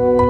you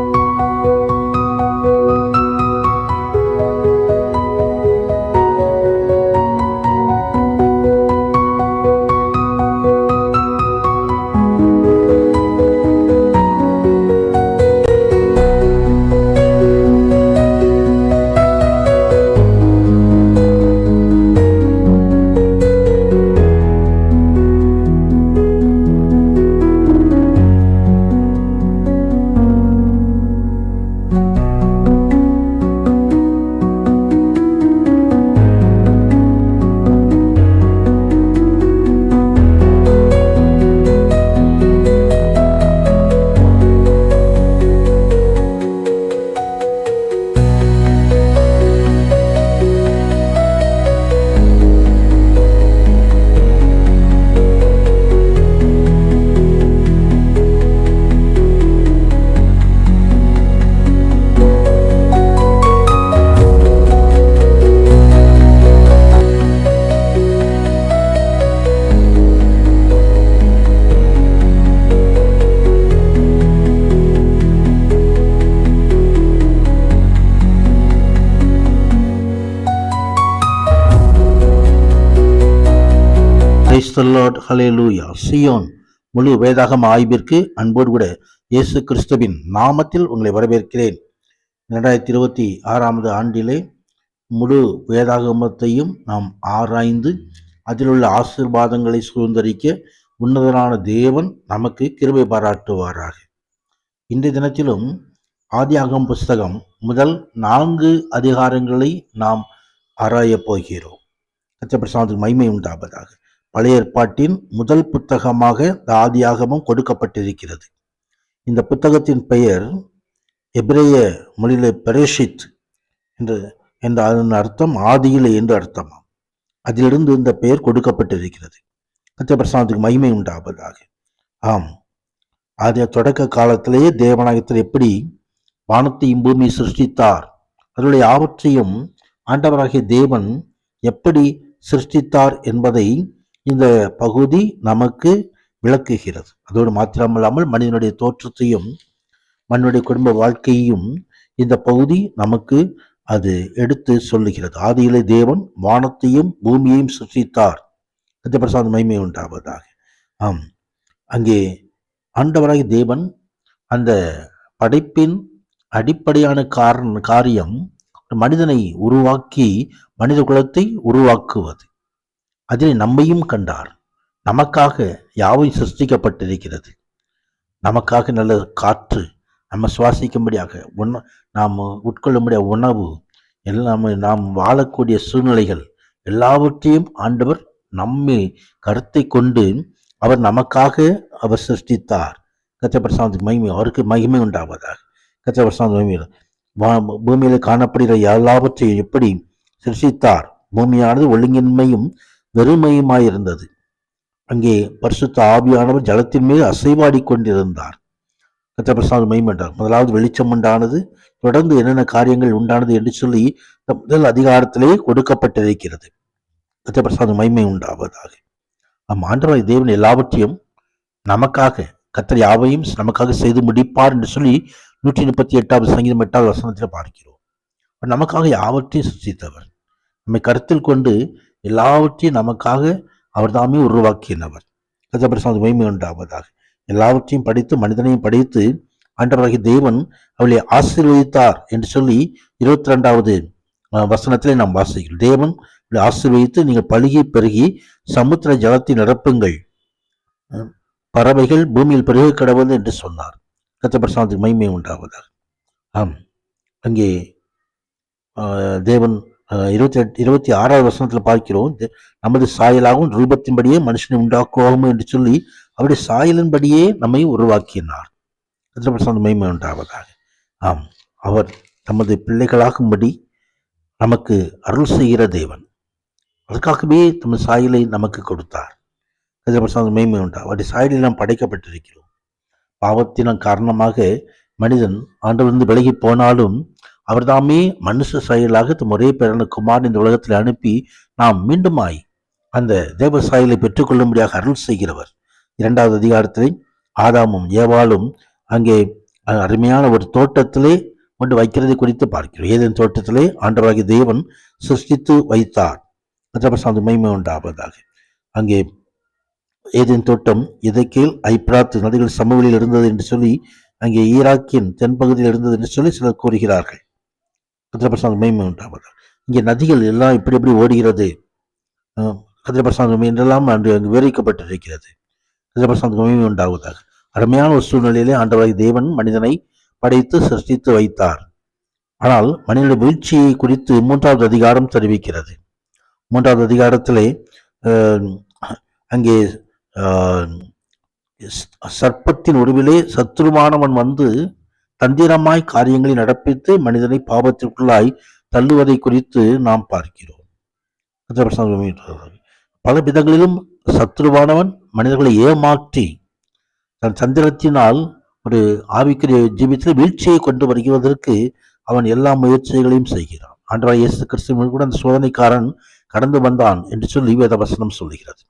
Lord hallelujah Zion முழு வேதாகம ஆய்விற்கு அன்போடு கூட இயேசு கிறிஸ்துவின் நாமத்தில் உங்களை வரவேற்கிறேன். இரண்டாயிரத்தி இருபத்தி ஆறாவது ஆண்டிலே முழு வேதாகமத்தையும் நாம் ஆராய்ந்து அதில் உள்ள ஆசீர்வாதங்களை சுதந்திரிக்க உன்னதனான தேவன் நமக்கு கிருபை பாராட்டுவாராக. இன்றைய தினத்திலும் ஆதியாகம் புஸ்தகம் முதல் நான்கு அதிகாரங்களை நாம் ஆராயப் போகிறோம். கச்சப்பிரசாதத்துக்கு மைமை உண்டாவதாக. பழைய ஏற்பாட்டின் முதல் புத்தகமாக இந்த கொடுக்கப்பட்டிருக்கிறது. இந்த புத்தகத்தின் பெயர் எபிரேய மொழியில பெரேஷித் என்று என்ற அதன் அர்த்தம் ஆதியிலே என்று அர்த்தமாம். அதிலிருந்து இந்த பெயர் கொடுக்கப்பட்டிருக்கிறது. சத்தியபிரசாதத்துக்கு மகிமை உண்டாவதாக. ஆம். ஆதிய தொடக்க காலத்திலேயே தேவநாயகத்தில் எப்படி வானத்தையும் பூமி சிருஷ்டித்தார்? அதனுடைய ஆவற்றையும் ஆண்டவராகிய தேவன் எப்படி சிருஷ்டித்தார் என்பதை இந்த பகுதி நமக்கு விளக்குகிறது. அதோடு மாத்திரமில்லாமல் மனிதனுடைய தோற்றத்தையும் மனிதனுடைய குடும்ப வாழ்க்கையையும் இந்த பகுதி நமக்கு அது எடுத்து சொல்லுகிறது. ஆதியிலே தேவன் வானத்தையும் பூமியையும் சிருஷ்டித்தார் சத்யபிரசாத் மகிமை உண்டாவதாக. ஆம். அங்கே ஆண்டவராகி தேவன் அந்த படைப்பின் அடிப்படையான காரண காரியம் மனிதனை உருவாக்கி மனித குலத்தை உருவாக்குவது. அதில் நம்மையும் கண்டார். நமக்காக யாவும் சிருஷ்டிக்கப்பட்டிருக்கிறது. நமக்காக நல்ல காற்று நம்ம சுவாசிக்கும்படியாக உண நாம் உட்கொள்ளும்படிய உணவு எல்லாம் நாம் வாழக்கூடிய சூழ்நிலைகள் எல்லாவற்றையும் ஆண்டவர் நம்மை கருத்தை கொண்டு அவர் நமக்காக அவர் சிருஷ்டித்தார். கச்சபிரசாந்த் மகிமை அவருக்கு மகிமை உண்டாவதாக. கச்சபிரசாந்த் மகிமையில் பூமியில் காணப்படுகிற எல்லாவற்றையும் எப்படி சிருஷ்டித்தார்? பூமியானது ஒழுங்கின்மையும் வெறுமையுமாயிருந்தது. அங்கே பரிசுத்த ஆவியானவர் ஜலத்தின் மீது அசைவாடி கொண்டிருந்தார். கத்தபிரசாத் மைமண்டார் முதலாவது வெளிச்சம் உண்டானது தொடர்ந்து என்னென்ன காரியங்கள் உண்டானது என்று சொல்லி முதல் அதிகாரத்திலேயே கொடுக்கப்பட்டிருக்கிறது. கத்தபிரசாத் மைமை உண்டாவதாக. நம் ஆண்டவராய் தேவன் எல்லாவற்றையும் நமக்காக கத்தர் யாவையும் நமக்காக செய்து முடிப்பார் என்று சொல்லி நூற்றி முப்பத்தி எட்டாவது சங்கீதம் எட்டாவது வசனத்தில் பார்க்கிறோம். நமக்காக யாவற்றையும் சிருஷ்டித்தவர் நம்மை கருத்தில் கொண்டு எல்லாவற்றையும் நமக்காக அவர் தாமே உருவாக்கினவர். கஜபிரசாந்த் மகிமை உண்டாவதாக. எல்லாவற்றையும் படித்து மனிதனையும் படித்து ஆண்டவராகி தேவன் அவளை ஆசீர்வதித்தார் என்று சொல்லி இருபத்தி ரெண்டாவது வசனத்திலே நாம் வாசிக்கிறோம். தேவன் ஆசீர்வதித்து நீங்கள் பழுகி பெருகி சமுத்திர ஜலத்தை நிரப்புங்கள். பறவைகள் பூமியில் பெருக கடவுள் என்று சொன்னார். கத்தபிரசாந்தின் மகிமை உண்டாவதாக. ஆம். அங்கே தேவன் இருபத்தி எட்டு இருபத்தி ஆறாவது வசனத்தில் பார்க்கிறோம். நமது சாயலாகவும் ரூபத்தின்படியே மனுஷனை உண்டாக்குவோம் என்று சொல்லி அவருடைய சாயலின்படியே நம்மை உருவாக்கினார். மகிமை உண்டாவதாக. ஆம் அவர் தமது பிள்ளைகளாகும்படி நமக்கு அருள் செய்கிற தேவன். அதற்காகவே தமது சாயலை நமக்கு கொடுத்தார். கதிரபிரசாந்த் மகிமை உண்டா? அவருடைய சாயலில் நாம் படைக்கப்பட்டிருக்கிறோம். பாவத்தின காரணமாக மனிதன் ஆண்டிலிருந்து விலகி போனாலும் அவர்தாமே மனுஷ செயலாக தம் ஒரே பிறந்த குமார் இந்த உலகத்தில் அனுப்பி நாம் மீண்டுமாய் அந்த தேவ சாயலை பெற்றுக்கொள்ளும்படியாக அருள் செய்கிறவர். இரண்டாவது அதிகாரத்தில் ஆதாமும் ஏவாளும் அங்கே அருமையான ஒரு தோட்டத்திலே கொண்டு வைக்கிறதை குறித்து பார்க்கிறோம். ஏதேன் தோட்டத்திலே ஆண்டவராகிய தேவன் சிருஷ்டித்து வைத்தார். கத்திரபிரசாந்த மைமை உண்டாவதாக. அங்கே ஏதேன் தோட்டம் இதற்கீழ் ஐப்ராத் நதிகள் சமவெளியில் இருந்தது என்று சொல்லி அங்கே ஈராக்கின் தென்பகுதியில் இருந்தது என்று சொல்லி சிலர் கூறுகிறார்கள். கத்திரபிரசாந்த மகிமை உண்டாவது இங்கே நதிகள் எல்லாம் இப்படி இப்படி ஓடுகிறது. கதிரபிரசாந்தம் என்றெல்லாம் அன்று அங்கு விவரிக்கப்பட்டிருக்கிறது. கதிரபிரசாந்தம் மகிமை உண்டாவதாக அருமையான ஒரு சூழ்நிலையிலே ஆண்டவரை தேவன் மனிதனை படைத்து சிருஷ்டித்து வைத்தார். ஆனால் மனிதனுடைய வீழ்ச்சியை குறித்து மூன்றாவது அதிகாரம் தெரிவிக்கிறது. மூன்றாவது அதிகாரத்திலே அங்கே சர்ப்பத்தின் உருவிலே சத்துருவானவன் வந்து தந்திரமாய் காரியங்களை நடப்பித்து மனிதனை பாவத்திற்குள்ளாய் தள்ளுவதை குறித்து நாம் பார்க்கிறோம். பல விதங்களிலும் சத்ருவானவன் மனிதர்களை ஏமாற்றி தன் சந்திரத்தினால் ஒரு ஆவிக்குரிய ஜீவித்தில் வீழ்ச்சியை கொண்டு வருகிறதற்கு அவன் எல்லா முயற்சிகளையும் செய்கிறான். ஆண்டவராய் இயேசு கிறிஸ்துவின் கூட அந்த சோதனைக்காரன் கடந்து வந்தான் என்று சொல்லி வேத வசனம் சொல்லுகிறது.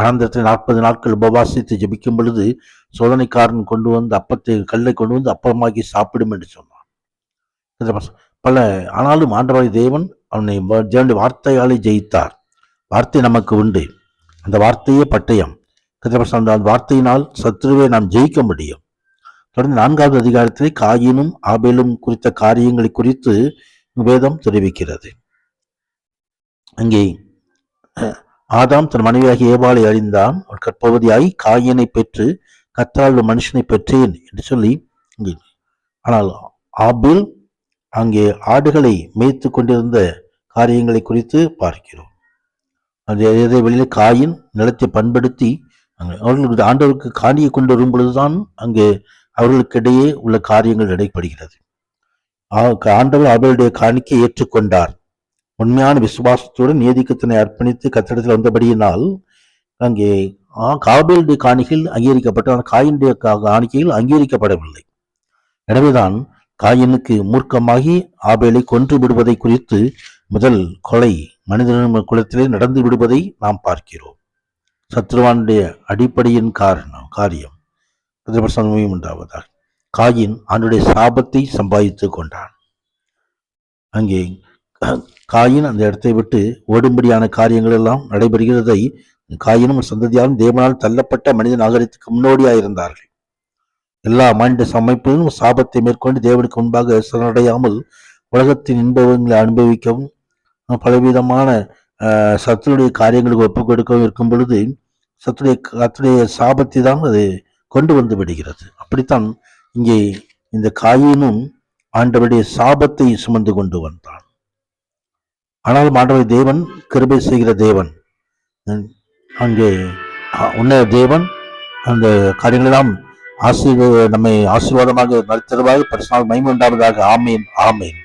வனாந்திரத்தில் நாற்பது நாட்கள் உபவாசித்து ஜெபிக்கும் பொழுது சோதனைக்காரன் கொண்டு வந்து அப்பத்தை கல்லை கொண்டு வந்து அப்பமாக்கி சாப்பிடும் என்று சொன்னான். பல ஆனாலும் ஆண்டவாய் தேவன் அவனை வ- தேவனுடைய வார்த்தையாலே ஜெயித்தார். வார்த்தை நமக்கு உண்டு. அந்த வார்த்தையே பட்டயம். கத்திரபச அந்த வார்த்தையினால் சத்ருவை நாம் ஜெயிக்க முடியும். தொடர்ந்து நான்காவது அதிகாரத்திலே காயினும் ஆபேலும் குறித்த காரியங்களை குறித்து வேதம் தெரிவிக்கிறது. அங்கே ஆதாம் தன் மனைவியாகிய ஏவாளை அறிந்தான் அவள் கற்பவதியாகி காயினை பெற்று கத்தால் மனுஷனை பெற்றேன் என்று சொல்லி ஆனால் ஆபில் அங்கே ஆடுகளை மேய்த்து கொண்டிருந்த காரியங்களை குறித்து பார்க்கிறோம். அந்த வெளியில் காயின் நிலத்தை பண்படுத்தி அங்கே அவர்களுக்கு ஆண்டவருக்கு காணியை கொண்டு வரும் பொழுதுதான் அங்கே அவர்களுக்கிடையே உள்ள காரியங்கள் நடைபெறுகிறது. ஆ- ஆண்டவர் அவர்களுடைய காணிக்கை ஏற்றுக்கொண்டார். உண்மையான விசுவாசத்துடன் நீதிக்கத்தனை அர்ப்பணித்து கத்திடத்தில் வந்தபடியினால் அங்கே ஆ, காபேலுடைய காணிக்கையில் அங்கீகரிக்கப்பட்ட ஆனால் காயினுடைய கா- காணிக்கையில் அங்கீகரிக்கப்படவில்லை. எனவேதான் காயினுக்கு மூர்க்கமாகி ஆபேலை கொன்று விடுவதை குறித்து முதல் கொலை மனிதன குலத்திலே நடந்து விடுவதை நாம் பார்க்கிறோம். சத்ருவானுடைய அடிப்படையின் காரணம் காரியம். பிரசங்கமும் உண்டாவதாக காயின் ஆண்டுடைய சாபத்தை சம்பாதித்துக் கொண்டான். அங்கே காயின் அந்த இடத்தை விட்டு ஓடும்படியான காரியங்கள் எல்லாம் நடைபெறுகிறதை காயினும் சந்ததியாலும் தேவனால் தள்ளப்பட்ட மனித நாகரிகத்துக்கு முன்னோடியாக இருந்தார்கள் எல்லா மனித சமைப்பிலும் சாபத்தை மேற்கொண்டு தேவனுக்கு முன்பாக சரணடையாமல் உலகத்தின் இன்பங்களை அனுபவிக்கவும் பலவிதமான சத்துடைய காரியங்களுக்கு ஒப்புக் கொடுக்கவும் இருக்கும் பொழுது சத்துடைய கத்துடைய சாபத்தை தான் அது கொண்டு வந்து விடுகிறது. அப்படித்தான் இங்கே இந்த காயினும் ஆண்டவருடைய சாபத்தை சுமந்து கொண்டு வந்தான். ஆனாலும் ஆண்டவர் தேவன் கிருபை செய்கிற தேவன். அங்கே உன்னைய உன்ன தேவன் அந்த காரியங்களெல்லாம் ஆசீர்வ நம்மை ஆசீர்வாதமாக நடத்துவதாக பரிசுநாள் மகிமை உண்டாவதாக ஆமேன் ஆமேன்.